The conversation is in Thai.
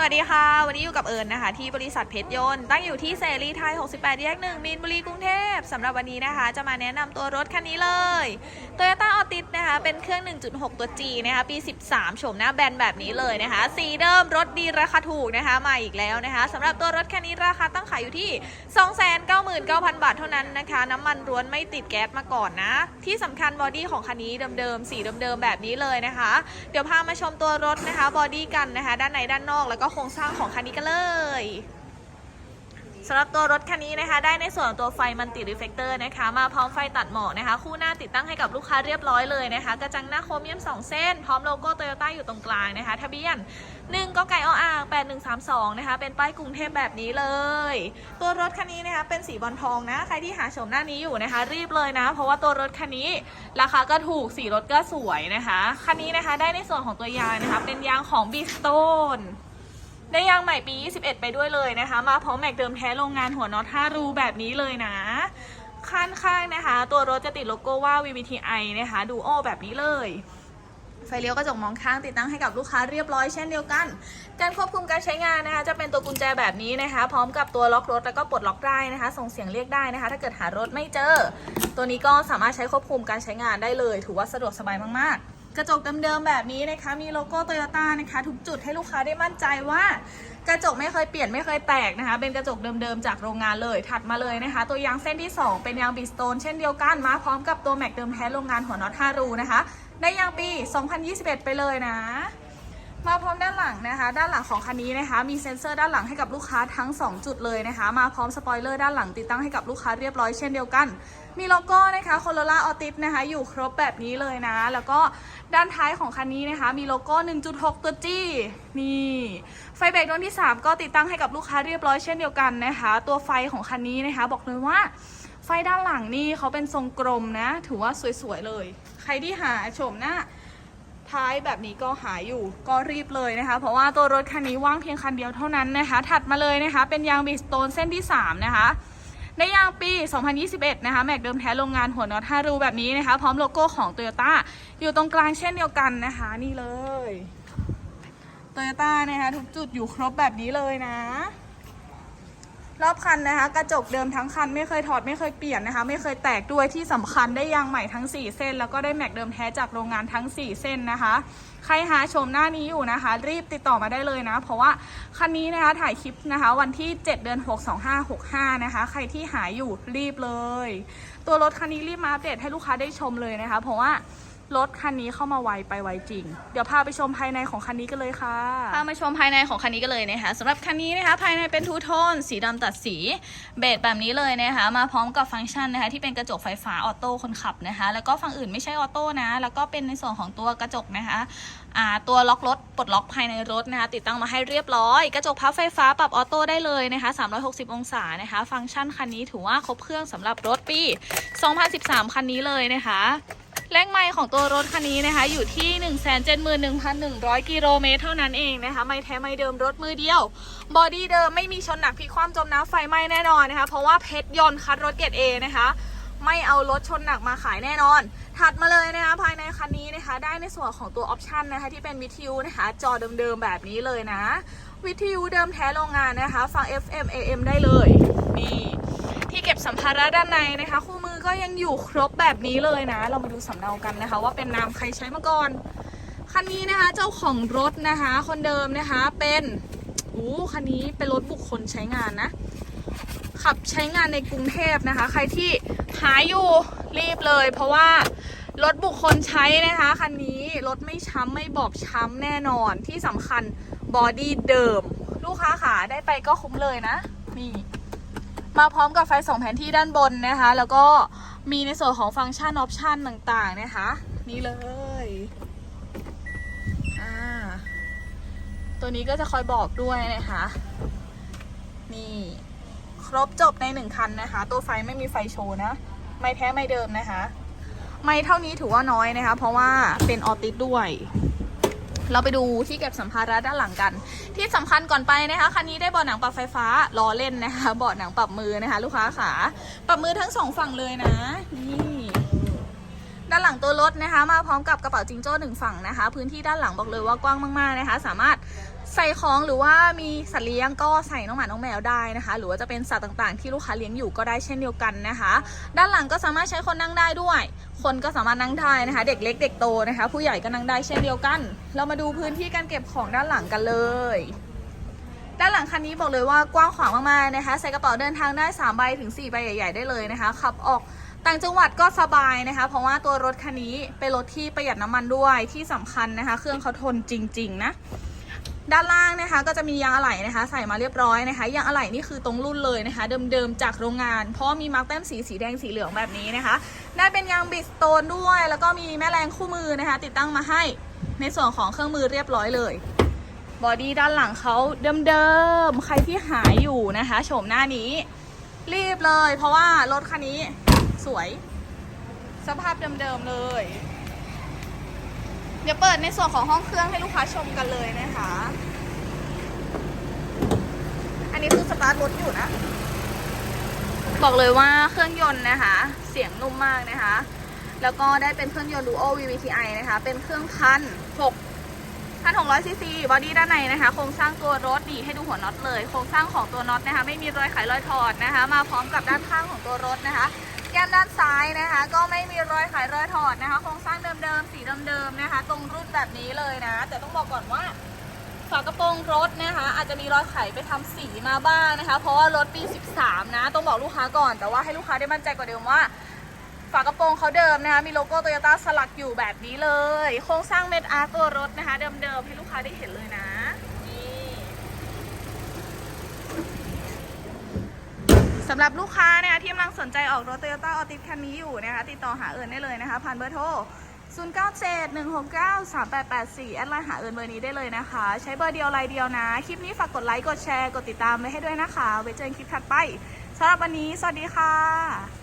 สวัสดีค่ะ วันนี้อยู่กับเอิญนะคะ ที่บริษัทเพชรยนต์ตั้งอยู่ที่เสรีไทย 68 แยกหนึ่งมีนบุรีกรุงเทพสำหรับวันนี้นะคะ จะมาแนะนำตัวรถคันนี้เลย Toyota Altis นะคะ เป็นเครื่อง 1.6 ตัว G นะคะ ปี 13โฉมหน้าแบนแบบนี้เลยนะคะ สีเดิมรถดีราคาถูกนะคะ มาอีกแล้วนะคะสำหรับตัวรถคันนี้ราคาตั้งขายอยู่ที่ 299,000 บาทเท่านั้นนะคะ น้ำมันร้วนไม่ติดแก๊สมาก่อนนะ ที่สำคัญบอดี้ของคันนี้เดิมๆ สีเดิมๆ แบบนี้เลยนะคะ เดี๋ยวพามาชมตัวรถนะคะ บอดี้กันนะคะ ด้านในด้านนอกแล้วก็โครงสร้างของคันนี้กันเลยสำหรับตัวรถคันนี้นะคะ ได้ในส่วนของตัวไฟมันติรีเฟกเตอร์นะคะ มาพร้อมไฟตัดหมอกนะคะ คู่หน้าติดตั้งให้กับลูกค้าเรียบร้อยเลยนะคะ กระจังหน้าโครเมียม 2 เส้น พร้อมโลโก้โตโยต้าอยู่ตรงกลางนะคะ ทะเบียน1ก็ไก่ออ่าง8132 นะคะ เป็นป้ายกรุงเทพแบบนี้เลย ตัวรถคันนี้นะคะ เป็นสีบอลทองนะ ใครที่หาชมหน้านี้อยู่นะคะ รีบเลยนะ เพราะว่าตัวรถคันนี้ราคาก็ถูก สีรถก็สวยนะคะ คันนี้นะคะ ได้ในส่วนของตัวยางนะคะ เป็นยางของบิสโตน ได้ยางใหม่ปี 21 ไปด้วยเลยนะคะ มาพร้อมแม็กเดิมแท้โรงงานหัวน็อต5รูแบบนี้เลยนะข้างข้างๆนะคะ ตัวรถจะติดโลโก้ว่า VVTi นะคะดูโอแบบนี้เลย ไฟเลี้ยวกระจกมองข้างติดตั้งให้กับลูกค้าเรียบร้อยเช่นเดียวกัน การควบคุมการใช้งานนะคะจะเป็นตัวกุญแจแบบนี้นะคะ พร้อมกับตัวล็อกรถแล้วก็ปลดล็อกได้นะคะ ส่งเสียงเรียกได้นะคะ ถ้าเกิดหารถไม่เจอ ตัวนี้ก็สามารถใช้ควบคุมการใช้งานได้เลย ถือว่าสะดวกสบายมากๆ กระจกเดิมๆแบบนี้นะคะ มีโลโก้โตโยต้านะคะทุกจุดให้ลูกค้าได้มั่นใจว่ากระจกไม่เคยเปลี่ยนไม่เคยแตกนะคะ เป็นกระจกเดิมๆจากโรงงานเลยถัดมาเลยนะคะ ตัวยางเส้นที่ 2 เป็นยางบีสโตนเช่นเดียวกันมาพร้อมกับตัวแม็กเดิมแท้โรงงานหัวน็อต5รูนะคะ ได้ยางปี 2021 ไปเลยนะ มาพร้อมด้านหลังนะคะ ด้านหลังของคันนี้นะคะ มีเซ็นเซอร์ด้านหลังให้กับลูกค้าทั้ง 2 จุดเลยนะคะ มาพร้อมสปอยเลอร์ด้านหลังติดตั้งให้กับลูกค้าเรียบร้อยเช่นเดียวกัน มีโลโก้นะคะโคโรล่าออติสนะคะอยู่ครบแบบนี้เลยนะ แล้วก็ด้านท้ายของคันนี้นะคะ มีโลโก้ 1.6 ตัว G นี่ไฟเบรกดวงที่ 3 ก็ติดตั้งให้กับลูกค้าเรียบร้อยเช่นเดียวกันนะคะ ตัวไฟของคันนี้นะคะ บอกเลยว่าไฟด้านหลังนี่เขาเป็นทรงกลมนะ ถือว่าสวยๆเลย ใครที่หาโฉมหน้า ท้ายแบบนี้ก็หายอยู่ก็รีบเลยนะคะ เพราะว่าตัวรถคันนี้ว่างเพียงคันเดียวเท่านั้นนะคะ ถัดมาเลยนะคะ เป็นยางบิสโตนเส้นที่ 3 นะคะในยางปี 2021 นะคะ แม็กเดิมแท้โรงงานหัวน็อต5รูแบบนี้นะคะ พร้อมโลโก้ของ Toyota อยู่ตรงกลางเช่นเดียวกันนะคะ นี่เลย Toyota นะคะ ทุกจุดอยู่ครบแบบนี้เลยนะ รอบคันนะคะ กระจกเดิมทั้งคันไม่เคยถอดไม่เคยเปลี่ยนนะคะ ไม่เคยแตกด้วยที่สำคัญได้ยางใหม่ทั้ง 4 เส้น แล้วก็ได้แม็กเดิมแท้จากโรงงานทั้ง 4 เส้นนะคะ ใครหาชมหน้านี้อยู่นะคะ รีบติดต่อมาได้เลยนะ เพราะว่าคันนี้นะคะถ่ายคลิปนะคะ วันที่ 7 เดือน 6 2565 นะคะ ใครที่หาอยู่รีบเลย ตัวรถคันนี้รีบมาอัปเดตให้ลูกค้าได้ชมเลยนะคะ เพราะว่า รถคันนี้เข้ามาไวไปไวจริง เดี๋ยวพาไปชมภายในของคันนี้กันเลยค่ะ พามาชมภายในของคันนี้กันเลยนะคะสำหรับคันนี้นะคะภายในเป็นทูโทนสีดำตัดสีเบจแบบนี้เลยนะคะ มาพร้อมกับฟังก์ชันนะคะที่เป็นกระจกไฟฟ้าออโต้คนขับนะคะ แล้วก็ฝั่งอื่นไม่ใช่ออโต้นะ แล้วก็เป็นในส่วนของตัวกระจกนะคะตัวล็อกรถปลดล็อกภายในรถนะคะ ติดตั้งมาให้เรียบร้อย กระจกพับไฟฟ้าปรับออโต้ได้เลยนะคะ 360 องศานะคะ ฟังก์ชันคันนี้ถือว่าครบเครื่องสำหรับรถปี 2013 คันนี้เลยนะคะ แรงไมล์ของตัวรถคันนี้นะคะ อยู่ที่ 171,100 กิโลเมตรเท่านั้นเองนะคะ ไม่แท้ไม่เดิมรถมือเดียว บอดี้เดิมไม่มีชนหนักพลิกคว่ำจมน้ำไฟไหม้แน่นอนนะคะ เพราะว่าเพชรยนต์คัดรถเกรดเอนะคะ ไม่เอารถชนหนักมาขายแน่นอน ถัดมาเลยนะคะ ภายในคันนี้นะคะ ได้ในส่วนของตัวออปชันนะคะ ที่เป็นวิทยุนะคะ จอเดิมๆแบบนี้เลยนะ วิทยุเดิมแท้โรงงานนะคะ ฟัง FM AM ได้เลยนี่ที่เก็บสัมภาระด้านในนะคะ คู่มือ ก็ยังอยู่ครบแบบนี้เลยนะ เรามาดูสำเนากันนะคะ ว่าเป็นนามใครใช้มาก่อนคันนี้นะคะเจ้าของรถนะคะ คนเดิมนะคะเป็นอู้คันนี้เป็นรถบุคคลใช้งานนะ ขับใช้งานในกรุงเทพนะคะ ใครที่หาอยู่รีบเลย เพราะว่ารถบุคคลใช้นะคะคันนี้รถไม่ช้ำไม่บอบช้ำแน่นอนที่สำคัญบอดี้เดิม ลูกค้าขาได้ไปก็คุ้มเลยนะนี่ มาพร้อมกับไฟสองแผนที่ด้านบนนะคะ แล้วก็มีในส่วนของฟังก์ชันออปชันต่างๆนะคะ นี่เลยตัวนี้ก็จะคอยบอกด้วยนะคะ นี่ครบจบในหนึ่งคันนะคะ ตัวไฟไม่มีไฟโชว์นะ ไม่แท้ไม่เดิมนะคะ ไม่เท่านี้ถือว่าน้อยนะคะ เพราะว่าเป็นออติสด้วย เราไปดูที่เก็บสัมภาระด้านหลังกัน ที่สำคัญก่อนไปนะคะคันนี้ได้เบาะหนังปรับไฟฟ้าล้อเล่นนะคะเบาะหนังปรับมือนะคะ ลูกค้าขาปรับมือทั้งสองฝั่งเลยนะ นี่านหลังตัวรถนะคะ มาพร้อมกับกระเป๋าจิงโจ้หนึ่งฝั่งนะคะ พื้นที่ด้านหลังบอกเลยว่ากว้างมากๆนะคะ สามารถใส่ของหรือว่ามีสัตว์เลี้ยงก็ใส่น้องหมา น้องแมวได้นะคะ หรือว่าจะเป็นสัตว์ต่างๆ ที่ลูกค้าเลี้ยงอยู่ก็ได้เช่นเดียวกันนะคะ ด้านหลังก็สามารถใช้คนนั่งได้ด้วย คนก็สามารถนั่งได้นะคะ เด็กเล็กเด็กโตนะคะ ผู้ใหญ่ก็นั่งได้เช่นเดียวกัน เรามาดูพื้นที่การเก็บของด้านหลังกันเลยด้านหลังคันนี้บอกเลยว่ากว้างขวางมากๆนะคะ ใส่กระเป๋าเดินทางได้3ใบถึง4ใบใหญ่ ๆ ได้เลยนะคะ ขับออก ต่างจังหวัดก็สบายนะคะ เพราะว่าตัวรถคันนี้เป็นรถที่ประหยัดน้ำมันด้วยที่สำคัญนะคะ เครื่องเขาทนจริง ๆ นะด้านล่างนะคะก็จะมียางอะไหล่นะคะ ใส่มาเรียบร้อยนะคะยางอะไหล่นี่คือตรงรุ่นเลยนะคะ เดิมๆจากโรงงาน เพราะมีมาร์กแต้มสีสีแดงสีเหลืองแบบนี้นะคะได้เป็นยางบิสโตนด้วย แล้วก็มีแม่แรงคู่มือนะคะ ติดตั้งมาให้ในส่วนของเครื่องมือเรียบร้อยเลยบอดี้ด้านหลังเขาเดิมๆใครที่หายอยู่นะคะโฉมหน้านี้ รีบเลย เพราะว่ารถคันนี้ สวย สภาพเดิมๆเลย เดี๋ยวเปิดในส่วนของห้องเครื่องให้ลูกค้าชมกันเลยนะคะ อันนี้คือสตาร์ทรถอยู่นะ บอกเลยว่าเครื่องยนต์นะคะ เสียงนุ่มมากนะคะ แล้วก็ได้เป็นเครื่องยนต์ Duo VVTi นะคะ เป็นเครื่องพันหกพันหกร้อยซีซีบอดี้ด้านในนะคะ โครงสร้างตัวรถดีให้ดูหัวน็อตเลย โครงสร้างของตัวน็อตนะคะ ไม่มีรอยไขรอยถอดนะคะ มาพร้อมกับด้านข้างของตัวรถนะคะ ก้มด้านซ้ายนะคะ ก็ไม่มีรอยไขรอยถอดนะคะ โครงสร้างเดิมๆ สีเดิมๆนะคะ ตรงรุ่นแบบนี้เลยนะ แต่ต้องบอกก่อนว่าฝากระโปรงรถนะคะ อาจจะมีรอยไขไปทำสีมาบ้างนะคะ เพราะว่ารถปี 13 นะ ต้องบอกลูกค้าก่อน แต่ว่าให้ลูกค้าได้มั่นใจกว่าเดิมว่าฝากระโปรงเขาเดิมนะคะ มีโลโก้โตโยต้าสลักอยู่แบบนี้เลย โครงสร้างเม็ดอาร์ตัวรถนะคะ เดิมๆให้ลูกค้าได้เห็นเลยนะนี่ สำหรับลูกค้านะคะที่กำลังสนใจออกรถโตโยต้าออติคันนี้อยู่นะคะติดต่อหาเอิญได้เลยนะคะผ่านเบอร์โทร 0 9 7 1 6 9 3 8 8 4 แอดไลน์หาเอิญเบอร์นี้ได้เลยนะคะ ใช้เบอร์เดียวไลน์เดียวนะ คลิปนี้ฝากกดไลค์ กดแชร์ กดติดตามไว้ให้ด้วยนะคะ ไว้เจอกันคลิปถัดไปสำหรับวันนี้ สวัสดีค่ะ